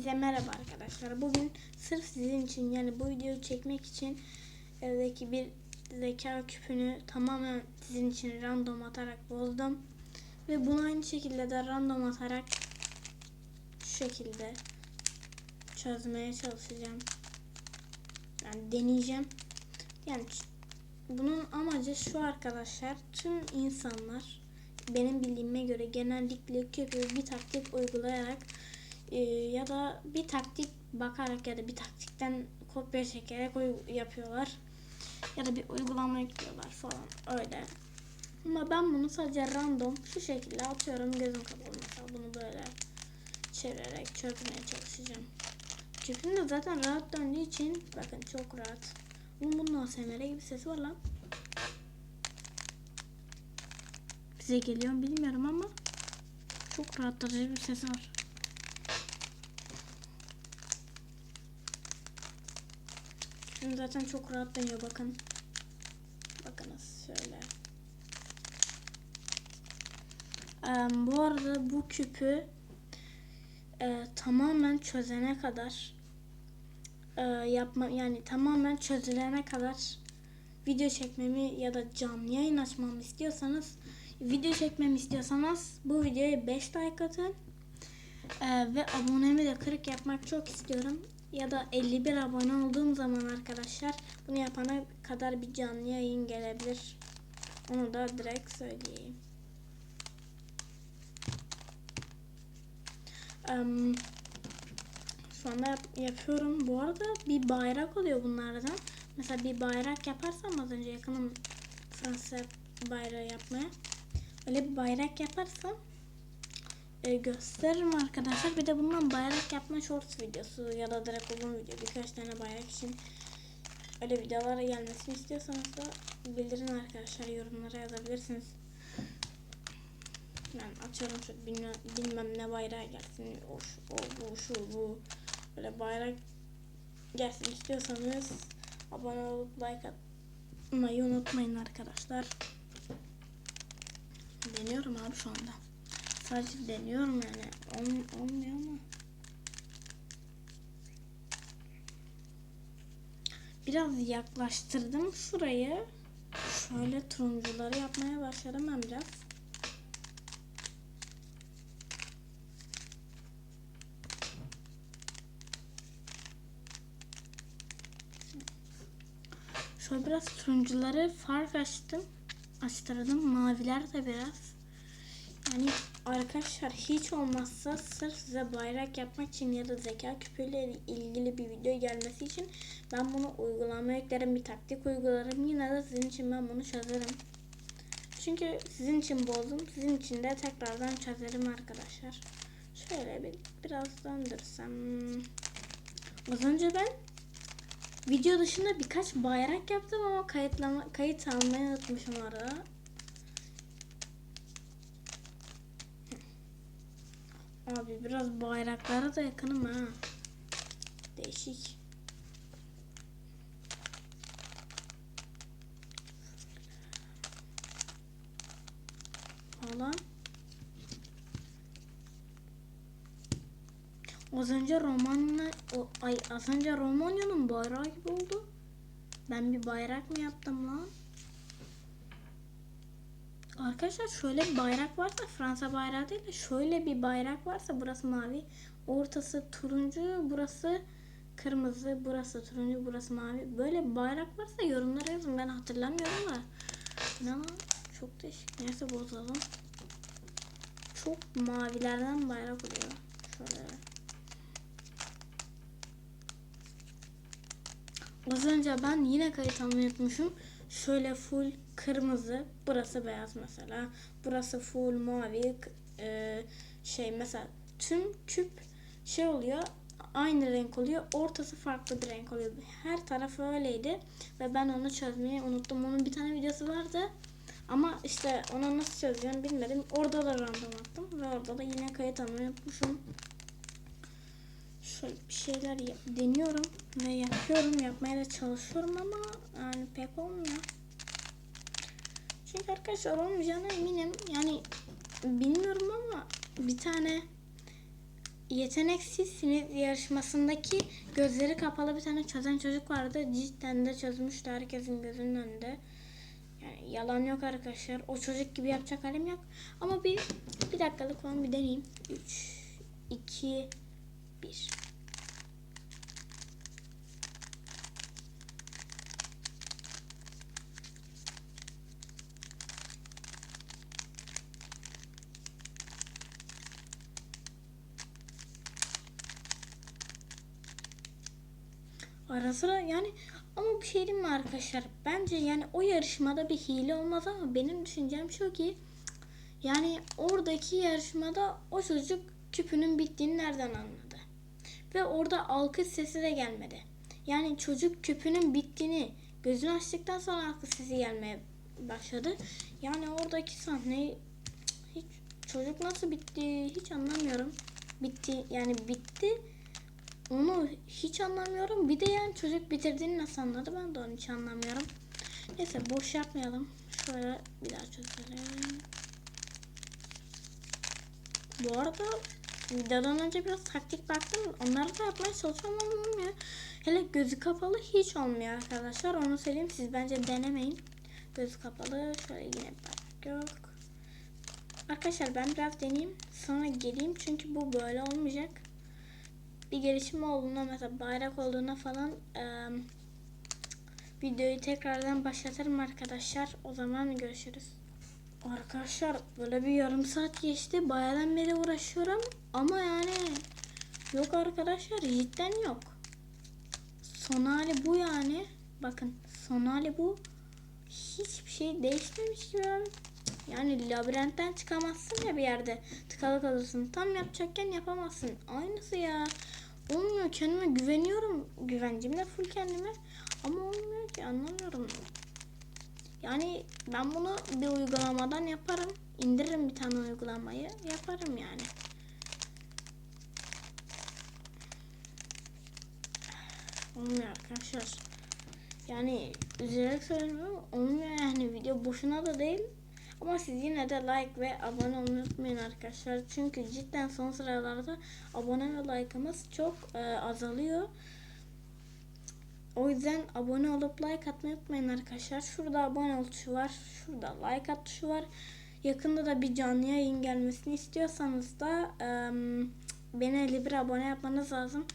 Hepinize merhaba arkadaşlar. Bugün sırf sizin için yani bu videoyu çekmek için evdeki bir zeka küpünü tamamen sizin için random atarak bozdum. Ve bunu aynı şekilde de random atarak şu şekilde çözmeye çalışacağım. Yani deneyeceğim. Yani bunun amacı şu arkadaşlar. Tüm insanlar benim bildiğime göre genellikle küpü bir taktik uygulayarak e, ya da bir taktik bakarak ya da bir taktikten kopya çekerek yapıyorlar. Ya da bir uygulama yüklüyorlar falan öyle. Ama ben bunu sadece random şu şekilde atıyorum gözüm kapalı mesela bunu böyle çevirerek çözmeye çalışacağım. Küpüm de zaten rahat döndüğü için bakın çok rahat. Bunun bunun ASMR gibi sesi var lan. Size geliyor bilmiyorum ama çok rahatlatıcı bir sesi var. Şimdi zaten çok rahat dönüyor bakın. Bakınız şöyle. Em, bu arada bu küpü e, tamamen çözene kadar e, yapma yani tamamen çözülene kadar video çekmemi ya da canlı yayın açmamı istiyorsanız video çekmemi istiyorsanız bu videoya 5 like atın E, ve abonemi de 40 yapmak çok istiyorum ya da 51 abone olduğum zaman arkadaşlar bunu yapana kadar bir canlı yayın gelebilir onu da direkt söyleyeyim. Em, şu anda yap- yapıyorum. Bu arada bir bayrak oluyor bunlardan. Mesela bir bayrak yaparsam az önce yakınım Fransa bayrağı yapmaya. Öyle bir bayrak yaparsam e, gösteririm arkadaşlar. Bir de bundan bayrak yapma shorts videosu ya da direkt uzun video birkaç tane bayrak için öyle videolara gelmesini istiyorsanız da bildirin arkadaşlar yorumlara yazabilirsiniz. Ben atıyorum şu bilmem, bilmem ne bayrağı gelsin. O, şu, o bu şu bu. Böyle bayrak gelsin istiyorsanız abone olup like atmayı unutmayın arkadaşlar. Deniyorum abi şu anda. Sadece deniyorum yani. Ol, olmuyor ama. Biraz yaklaştırdım şurayı. Şöyle turuncuları yapmaya başladım ben biraz. Şöyle biraz turuncuları fark açtım. Açtırdım. Maviler de biraz. Yani arkadaşlar hiç olmazsa sırf size bayrak yapmak için ya da zeka küpüyle ilgili bir video gelmesi için ben bunu uygulamaya eklerim. Bir taktik uygularım. Yine de sizin için ben bunu çözerim. Çünkü sizin için bozdum. Sizin için de tekrardan çözerim arkadaşlar. Şöyle bir biraz döndürsem. Az önce ben Video dışında birkaç bayrak yaptım ama kayıtlama, kayıt almayı unutmuşum arada. Abi biraz bayraklara da yakınım ha. Değişik. Falan. Az önce Romanya, o, ay az önce Romanya'nın bayrağı gibi oldu. Ben bir bayrak mı yaptım lan? Arkadaşlar şöyle bir bayrak varsa Fransa bayrağı değil de şöyle bir bayrak varsa burası mavi, ortası turuncu, burası kırmızı, burası turuncu, burası mavi. Böyle bayrak varsa yorumlara yazın. Ben hatırlamıyorum da. Lan? Çok değişik. Neyse bozalım. Çok mavilerden bayrak oluyor. Şöyle. Az önce ben yine kayıt almayı unutmuşum. Şöyle full kırmızı, burası beyaz mesela. Burası full mavi, e, şey mesela tüm küp şey oluyor, aynı renk oluyor. Ortası farklı bir renk oluyor. Her tarafı öyleydi ve ben onu çözmeyi unuttum. Onun bir tane videosu vardı. Ama işte onu nasıl çözeceğim bilmedim. Orada da random attım ve orada da yine kayıt almayı unutmuşum şöyle bir şeyler deniyorum ve yapıyorum. Yapmaya da çalışıyorum ama yani pek olmuyor. Çünkü arkadaşlar olmayacağına eminim. Yani bilmiyorum ama bir tane yeteneksizsiniz yarışmasındaki gözleri kapalı bir tane çözen çocuk vardı. Cidden de çözmüştü herkesin gözünün önünde. Yani yalan yok arkadaşlar. O çocuk gibi yapacak halim yok. Ama bir bir dakikalık falan bir deneyeyim. 3 2 1 Ara sıra yani ama bir şey diyeyim mi arkadaşlar? Bence yani o yarışmada bir hile olmaz ama benim düşüncem şu ki yani oradaki yarışmada o çocuk küpünün bittiğini nereden anladı? Ve orada alkış sesi de gelmedi. Yani çocuk küpünün bittiğini gözünü açtıktan sonra alkış sesi gelmeye başladı. Yani oradaki sahneyi hiç çocuk nasıl bitti hiç anlamıyorum. Bitti yani bitti. Onu hiç anlamıyorum. Bir de yani çocuk bitirdiğini nasıl anladı ben de onu hiç anlamıyorum. Neyse boş yapmayalım. Şöyle bir daha çözelim. Bu arada videodan önce biraz taktik baktım. Onları da yapmaya çalışıyorum ama olmuyor. Hele gözü kapalı hiç olmuyor arkadaşlar. Onu söyleyeyim. Siz bence denemeyin. Gözü kapalı. Şöyle yine bak yok. Arkadaşlar ben biraz deneyeyim. Sonra geleyim. Çünkü bu böyle olmayacak. Bir gelişme olduğunda mesela bayrak olduğunda falan eee, videoyu tekrardan başlatırım arkadaşlar. O zaman görüşürüz. Arkadaşlar böyle bir yarım saat geçti. Bayağıdan beri uğraşıyorum. Ama yani yok arkadaşlar cidden yok. Son hali bu yani. Bakın son hali bu. Hiçbir şey değişmemiş gibi. Yani labirentten çıkamazsın ya bir yerde. Tıkalı kalırsın. Tam yapacakken yapamazsın. Aynısı ya. Olmuyor. Kendime güveniyorum. Güvencim de full kendime. Ama olmuyor ki anlamıyorum. Yani ben bunu bir uygulamadan yaparım. İndiririm bir tane uygulamayı. Yaparım yani. Olmuyor arkadaşlar. Yani üzülerek söylemiyorum olmuyor yani video boşuna da değil. Ama siz yine de like ve abone olmayı unutmayın arkadaşlar. Çünkü cidden son sıralarda abone ve like'ımız çok e, azalıyor. O yüzden abone olup like atmayı unutmayın arkadaşlar. Şurada abone ol tuşu var. Şurada like at tuşu var. Yakında da bir canlı yayın gelmesini istiyorsanız da e, beni 51 abone yapmanız lazım.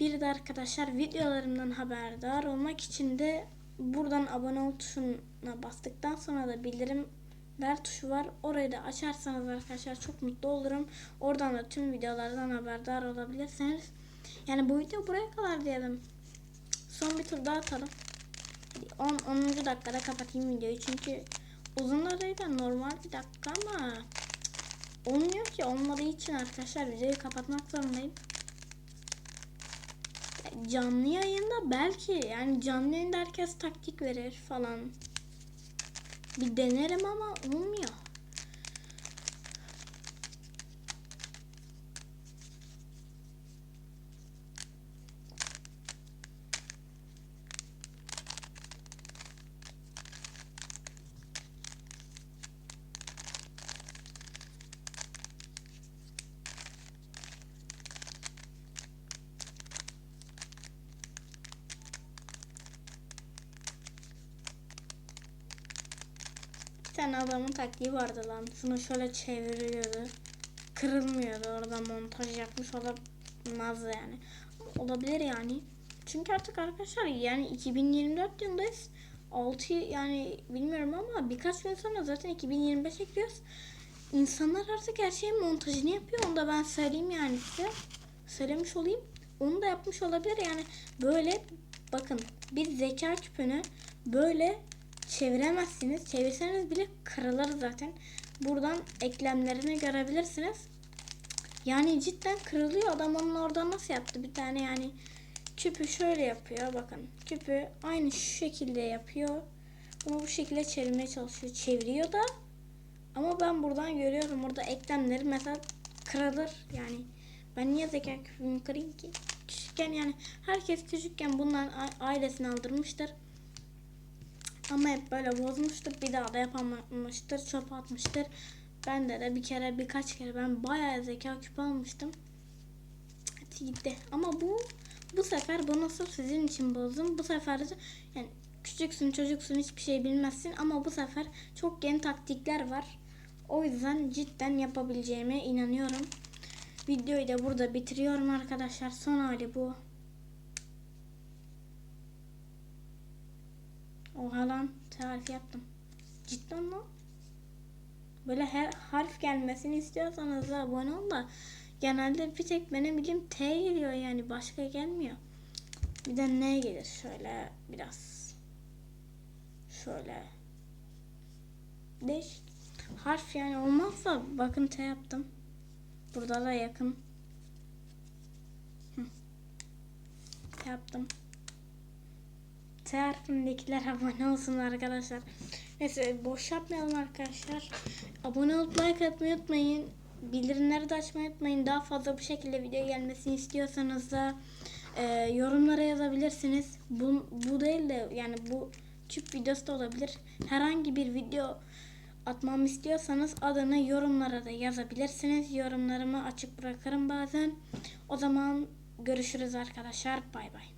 Bir de arkadaşlar videolarımdan haberdar olmak için de buradan abone ol tuşuna bastıktan sonra da bildirimler tuşu var. Orayı da açarsanız arkadaşlar çok mutlu olurum. Oradan da tüm videolardan haberdar olabilirsiniz. Yani bu video buraya kadar diyelim. Son bir tur daha atalım. Hadi 10. 10. dakikada kapatayım videoyu çünkü uzun da normal bir dakika ama olmuyor ki olmadığı için arkadaşlar videoyu kapatmak zorundayım canlı yayında belki yani canlı yayında herkes taktik verir falan. Bir denerim ama olmuyor. Tane adamın taktiği vardı lan. Şunu şöyle çeviriyordu. Kırılmıyordu. Orada montaj yapmış olamaz yani. Olabilir yani. Çünkü artık arkadaşlar yani 2024 yılındayız. 6 yani bilmiyorum ama birkaç gün sonra zaten 2025 ekliyoruz. İnsanlar artık her şeyin montajını yapıyor. Onu da ben söyleyeyim yani size. Söylemiş olayım. Onu da yapmış olabilir yani. Böyle bakın bir zeka küpünü böyle çeviremezsiniz. Çevirseniz bile kırılır zaten. Buradan eklemlerini görebilirsiniz. Yani cidden kırılıyor. Adam onun orada nasıl yaptı? Bir tane yani küpü şöyle yapıyor. Bakın küpü aynı şu şekilde yapıyor. Bunu bu şekilde çevirmeye çalışıyor. Çeviriyor da ama ben buradan görüyorum. Burada eklemleri mesela kırılır. Yani ben niye zeka küpümü kırayım ki? Küçükken yani herkes küçükken bundan a- ailesini aldırmıştır. Ama hep böyle bozmuştur. Bir daha da yapamamıştır. Çöp atmıştır. Ben de de bir kere birkaç kere ben bayağı zeka küpü almıştım. hepsi gitti. Ama bu bu sefer bunu sırf sizin için bozdum. Bu sefer yani küçüksün çocuksun hiçbir şey bilmezsin ama bu sefer çok yeni taktikler var. O yüzden cidden yapabileceğime inanıyorum. Videoyu da burada bitiriyorum arkadaşlar. Son hali bu. Oha lan tarif yaptım. Cidden lan. Böyle her harf gelmesini istiyorsanız da abone ol da genelde bir tek benim bildiğim T geliyor yani başka gelmiyor. Bir de ne gelir şöyle biraz. Şöyle. Değiş. Harf yani olmazsa bakın T yaptım. Burada da yakın. Hı. T yaptım. T harfindekiler abone olsun arkadaşlar. Neyse boş yapmayalım arkadaşlar. Abone olup like atmayı unutmayın. Bildirimleri de açmayı unutmayın. Daha fazla bu şekilde video gelmesini istiyorsanız da e, yorumlara yazabilirsiniz. Bu, bu değil de yani bu tüp videosu da olabilir. Herhangi bir video atmamı istiyorsanız adını yorumlara da yazabilirsiniz. Yorumlarımı açık bırakırım bazen. O zaman görüşürüz arkadaşlar. Bay bay.